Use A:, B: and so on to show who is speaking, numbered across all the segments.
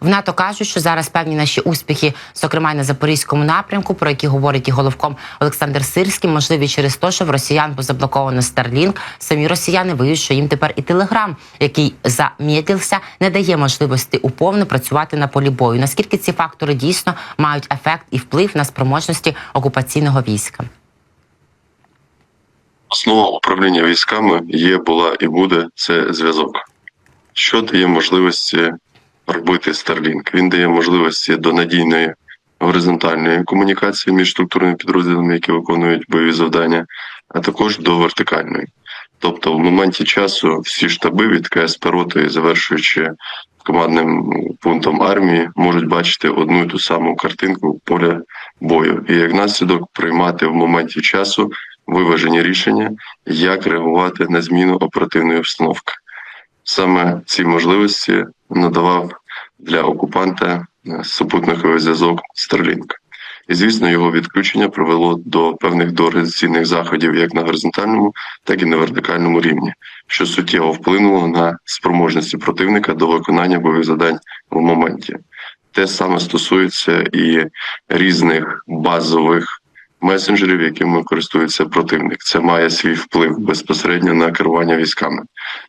A: В НАТО кажуть, що зараз певні наші успіхи, зокрема й на запорізькому напрямку, про які говорить і головком Олександр Сирський, можливі через те, що в росіян було заблоковано Starlink. Самі росіяни виють, що їм тепер і Телеграм, який замедлився, не дає можливості уповно працювати на полі бою. Наскільки ці фактори дійсно мають ефект і вплив на спроможності окупаційного війська?
B: Основа управління військами є, була і буде це зв'язок, що дає можливості робити Starlink. Він дає можливості до надійної горизонтальної комунікації між структурними підрозділами, які виконують бойові завдання, а також до вертикальної. Тобто, в моменті часу всі штаби від КСП роти, завершуючи командним пунктом армії, можуть бачити одну і ту саму картинку поля бою, і як наслідок приймати в моменті часу виважені рішення, як реагувати на зміну оперативної обстановки. Саме ці можливості надавав для окупанта е, супутниковий зв'язок Starlink. І, звісно, його відключення привело до певних доорганізаційних заходів як на горизонтальному, так і на вертикальному рівні, що суттєво вплинуло на спроможності противника до виконання бойових завдань в моменті. Те саме стосується і різних базових месенджерів, якими користується противник. Це має свій вплив безпосередньо на керування військами.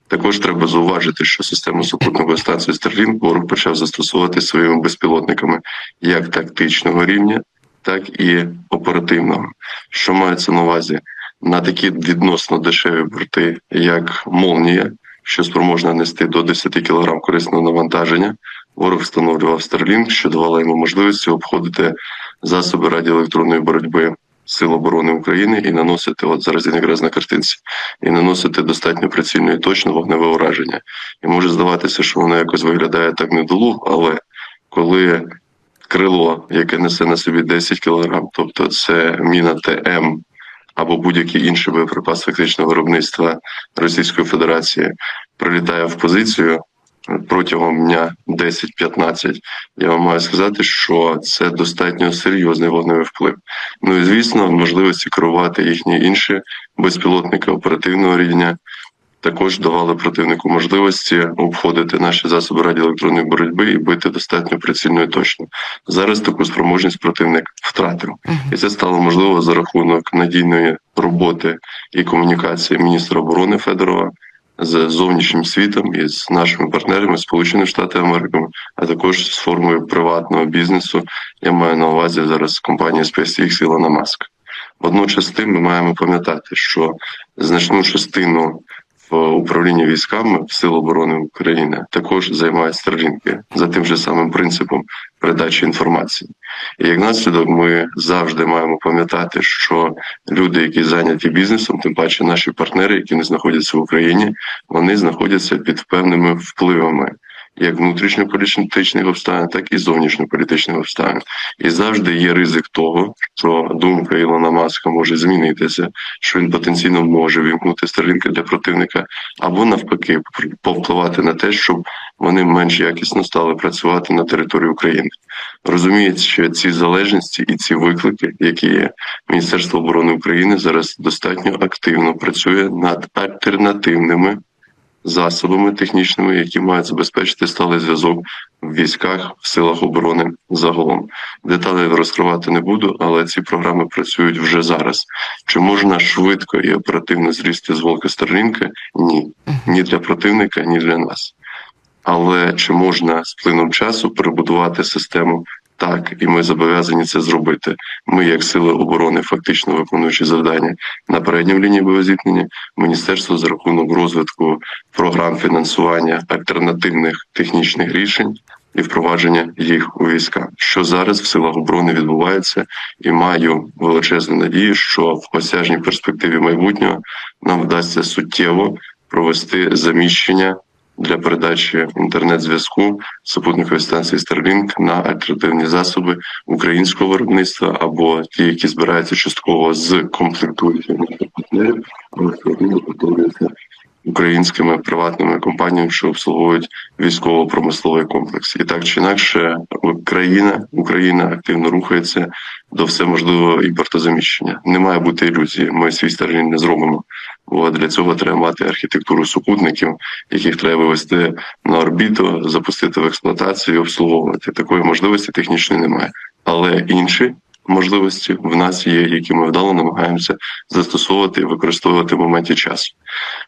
B: Також треба зауважити, що систему супутникової станції Starlink ворог почав застосовувати своїми безпілотниками як тактичного рівня, так і оперативного. Що мається на увазі на такі відносно дешеві борти, як Молнія, що спроможна нести до 10 кг корисного навантаження. Ворог встановлював Starlink, що давало йому можливості обходити засоби радіоелектронної боротьби Сил оборони України і наносити, от зараз я якраз на картинці, і наносити достатньо прицільно і точно вогневе ураження. І може здаватися, що воно якось виглядає так недолуг, але коли крило, яке несе на собі 10 кг, тобто це міна ТМ або будь-який інший боєприпас фактичного виробництва Російської Федерації, прилітає в позицію протягом дня 10-15, я вам маю сказати, що це достатньо серйозний вогневий вплив. Ну і звісно, можливості керувати їхні інші безпілотники оперативного рівня. Також давали противнику можливості обходити наші засоби радіоелектронної боротьби і бити достатньо прицільно і точно. Зараз таку спроможність противник втратив, і це стало можливо за рахунок надійної роботи і комунікації міністра оборони Федорова з зовнішнім світом і з нашими партнерами Сполучених Штатів Америки, а також з формою приватного бізнесу. Я маю на увазі зараз компанія SpaceX Ілона Маск. Водночас тим ми маємо пам'ятати, що значну частину в управлінні військами в Сил оборони України також займають старлінки за тим же самим принципом передачі інформації. І як наслідок, ми завжди маємо пам'ятати, що люди, які зайняті бізнесом, тим паче наші партнери, які не знаходяться в Україні, вони знаходяться під певними впливами. Як внутрішньополітичних обставин, так і зовнішньополітичних обставин, і завжди є ризик того, що думка Ілона Маска може змінитися, що він потенційно може вімкнути сторінки для противника, або навпаки, повпливати на те, щоб вони менш якісно стали працювати на території України. Розуміється, що ці залежності і ці виклики, які є Міністерство оборони України зараз достатньо активно працює над альтернативними засобами технічними, які мають забезпечити сталий зв'язок в військах в силах оборони загалом. Деталі розкривати не буду, але ці програми працюють вже зараз. Чи можна швидко і оперативно зрісти з волка Старлінка? Ні, ні для противника, ні для нас. Але чи можна з плином часу перебудувати систему так, і ми зобов'язані це зробити. Ми, як сили оборони, фактично виконуючи завдання на передній лінії боєзіткнення, міністерство за рахунок розвитку програм фінансування альтернативних технічних рішень. І впровадження їх у війська, що зараз в силах оборони відбувається, і маю величезну надію, що в осяжній перспективі майбутнього нам вдасться суттєво провести заміщення для передачі інтернет-зв'язку супутникової станції Starlink на альтернативні засоби українського виробництва або ті, які збираються частково з комплектуючих партнерів, але готуються українськими приватними компаніями, що обслуговують військово-промисловий комплекс. І так чи інакше, країна Україна активно рухається до всеможливого імпортозаміщення. Не має бути ілюзії. Ми свій Старлінг не зробимо. Бо для цього треба мати архітектуру супутників, яких треба вивести на орбіту, запустити в експлуатацію і обслуговувати. Такої можливості технічної немає. Але інші можливості в нас є, які ми вдало намагаємося застосовувати і використовувати в моменті часу.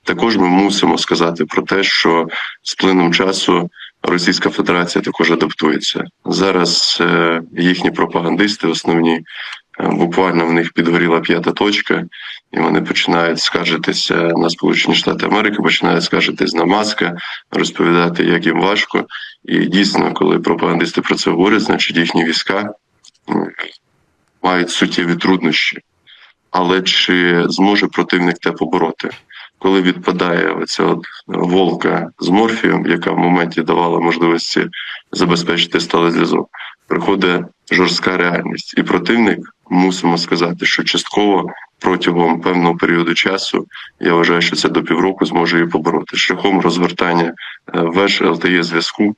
B: Також ми мусимо сказати про те, що з плином часу Російська Федерація також адаптується. Зараз е, їхні пропагандисти, основні, е, буквально в них підгоріла п'ята точка, і вони починають скаржитися на Сполучені Штати Америки, починають скаржитись на маска, розповідати, як їм важко. І дійсно, коли пропагандисти про це говорять, значить їхні війська мають суттєві труднощі. Але чи зможе противник те побороти? Коли відпадає оця от волка з морфієм, яка в моменті давала можливості забезпечити сталий зв'язок, приходить жорстка реальність, і противник мусимо сказати, що частково протягом певного періоду часу я вважаю, що це до півроку зможе її побороти шляхом розгортання е, веж ЛТЕ зв'язку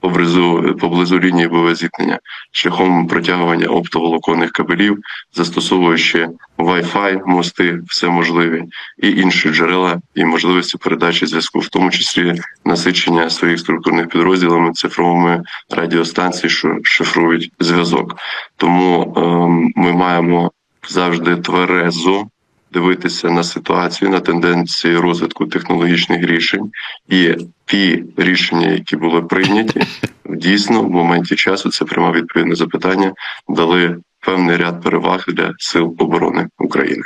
B: поблизу поблизу лінії бойового зіткнення, шляхом протягування оптоволоконних кабелів, застосовуючи Wi-Fi, мости, все можливі, і інші джерела і можливості передачі зв'язку, в тому числі насичення своїх структурних підрозділами цифровими радіостанцій, що шифрують зв'язок. Тому ем, ми маємо завжди тверезо дивитися на ситуацію, на тенденції розвитку технологічних рішень, і ті рішення, які були прийняті, дійсно в моменті часу це пряма відповідне запитання, дали певний ряд переваг для сил оборони України.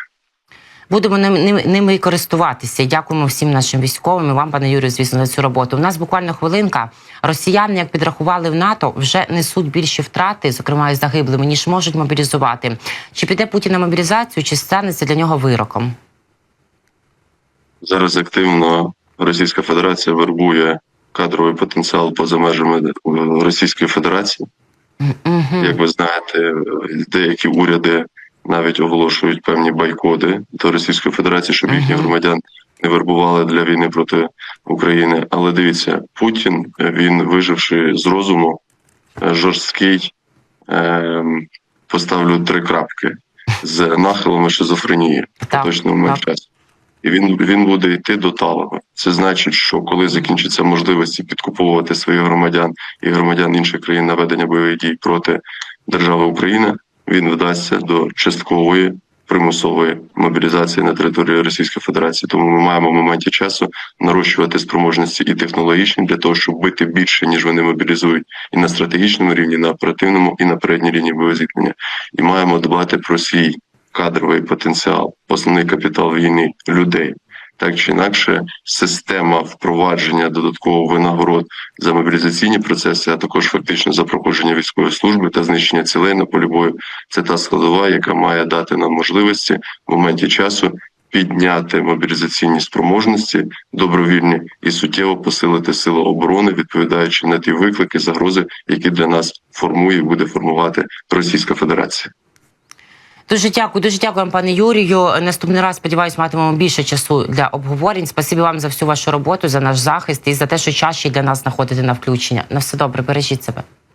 A: Будемо ним- ним- ними і користуватися. Дякуємо всім нашим військовим і вам, пане Юрію, звісно, за цю роботу. У нас буквально хвилинка. Росіяни, як підрахували в НАТО, вже несуть більші втрати, зокрема і загиблими, ніж можуть мобілізувати. Чи піде Путін на мобілізацію, чи стане це для нього вироком?
B: Зараз активно Російська Федерація вербує кадровий потенціал поза межами е, Російської Федерації. Як ви знаєте, деякі уряди навіть оголошують певні бойкоти до Російської Федерації, щоб їхніх громадян не вербували для війни проти України. Але дивіться, Путін він виживши з розуму, е, жорсткий, ем, поставлю три крапки з нахилами шизофренії точно
A: так.
B: часу. І він, він буде йти до талого. Це значить, що коли закінчаться можливості підкуповувати своїх громадян і громадян інших країн на ведення бойових дій проти держави України, він вдасться до часткової примусової мобілізації на території Російської Федерації. Тому ми маємо в моменті часу нарощувати спроможності і технологічні для того, щоб бити більше ніж вони мобілізують, і на стратегічному рівні, на оперативному, і на передній лінії бойового зіткнення. І маємо дбати про свій кадровий потенціал, основний капітал війни людей. Так чи інакше, система впровадження додаткових винагород за мобілізаційні процеси, а також фактично за проходження військової служби та знищення цілей на полі бою, це та складова, яка має дати нам можливості в моменті часу підняти мобілізаційні спроможності добровільні і суттєво посилити сили оборони, відповідаючи на ті виклики, загрози, які для нас формує і буде формувати Російська Федерація.
A: Дуже дякую, дуже дякую пане Юрію. Наступний раз сподіваюсь, матимемо більше часу для обговорень. Спасибі вам за всю вашу роботу, за наш захист і за те, що чаще для нас знаходити на включення. На все добре, бережіть себе.